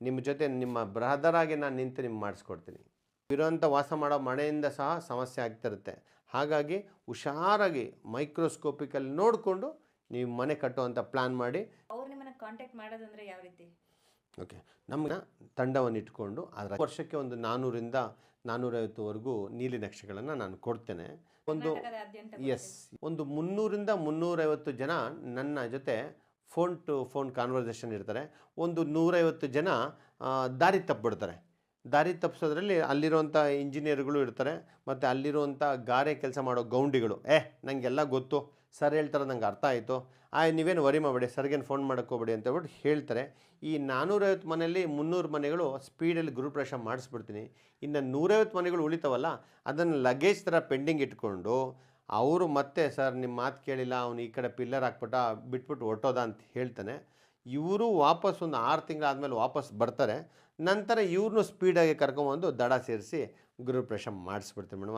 ನಿಮ್ಮ ಜೊತೆ ನಿಮ್ಮ ಬ್ರದರ್ ಆಗಿ ನಾನು ನಿಂತು ನಿಮ್ಗೆ ಮಾಡಿಸ್ಕೊಡ್ತೀನಿ. ಇರೋಂಥ ವಾಸ ಮಾಡೋ ಮನೆಯಿಂದ ಸಹ ಸಮಸ್ಯೆ ಆಗ್ತಿರುತ್ತೆ. ಹಾಗಾಗಿ ಹುಷಾರಾಗಿ ಮೈಕ್ರೋಸ್ಕೋಪಿಕಲ್ಲಿ ನೋಡಿಕೊಂಡು ನೀವು ಮನೆ ಕಟ್ಟುವಂಥ ಪ್ಲ್ಯಾನ್ ಮಾಡಿ. ಅವ್ರು ನಿಮ್ಮನ್ನ ಕಾಂಟ್ಯಾಕ್ಟ್ ಮಾಡೋದಂದ್ರೆ ಯಾವ ರೀತಿ? ಓಕೆ ನಮ್ಮ ತಂಡವನ್ನು ಇಟ್ಕೊಂಡು ಅದರ ವರ್ಷಕ್ಕೆ ಒಂದು ನಾನ್ನೂರಿಂದ ನಾನ್ನೂರೈವತ್ತುವರೆಗೂ ನೀಲಿ ನಕ್ಷೆಗಳನ್ನು ನಾನು ಕೊಡ್ತೇನೆ. ಒಂದು ಕರ್ನಾಟಕದಾದ್ಯಂತ ಎಸ್ ಒಂದು ಮುನ್ನೂರಿಂದ ಮುನ್ನೂರೈವತ್ತು ಜನ ನನ್ನ ಜೊತೆ ಫೋನ್ ಟು ಫೋನ್ ಕಾನ್ವರ್ಸೇಷನ್ ಇರ್ತಾರೆ. ಒಂದು ನೂರೈವತ್ತು ಜನ ದಾರಿ ತಪ್ಪಿಬಿಡ್ತಾರೆ ದಾರಿ ತಪ್ಪಿಸೋದ್ರಲ್ಲಿ ಅಲ್ಲಿರುವಂಥ ಇಂಜಿನಿಯರ್ಗಳು ಇರ್ತಾರೆ, ಮತ್ತು ಅಲ್ಲಿರುವಂಥ ಗಾರೆ ಕೆಲಸ ಮಾಡೋ ಗೌಂಡಿಗಳು. ಏ ನನಗೆಲ್ಲ ಗೊತ್ತು. ಸರ್ ಹೇಳ್ತಾರೆ ನಂಗೆ ಅರ್ಥ ಆಯಿತು. ಆಯ್ ನೀವೇನು ವರಿ ಮಾಡಬೇಡಿ. ಸರ್ಗೇನು ಫೋನ್ ಮಾಡೋಕ್ಕೋಗ್ಬೇಡಿ ಅಂತ ಹೇಳ್ಬಿಟ್ಟು ಹೇಳ್ತಾರೆ. ಈ ನಾನ್ನೂರೈವತ್ತು ಮನೆಯಲ್ಲಿ ಮುನ್ನೂರು ಮನೆಗಳು ಸ್ಪೀಡಲ್ಲಿ ಗುರುಪ್ರವೇಶ ಮಾಡಿಸ್ಬಿಡ್ತೀನಿ. ಇನ್ನು ನೂರೈವತ್ತು ಮನೆಗಳು ಉಳಿತಾವಲ್ಲ, ಅದನ್ನು ಲಗೇಜ್ ಥರ ಪೆಂಡಿಂಗ್ ಇಟ್ಕೊಂಡು ಅವರು ಮತ್ತೆ, ಸರ್ ನಿಮ್ಮ ಮಾತು ಕೇಳಿಲ್ಲ, ಅವನು ಈ ಕಡೆ ಪಿಲ್ಲರ್ ಹಾಕ್ಬಿಟ್ಟ ಬಿಟ್ಬಿಟ್ಟು ಹೊಟ್ಟೋದ ಅಂತ ಹೇಳ್ತಾನೆ. ಇವರು ವಾಪಸ್ ಒಂದು ಆರು ತಿಂಗಳಾದಮೇಲೆ ವಾಪಸ್ ಬರ್ತಾರೆ. ನಂತರ ಇವ್ರನ್ನೂ ಸ್ಪೀಡಾಗಿ ಕರ್ಕೊಂಬಂದು ದಡ ಸೇರಿಸಿ ಗೃಹಪ್ರವೇಶ ಮಾಡಿಸ್ಬಿಡ್ತೀನಿ ಮೇಡಮ್.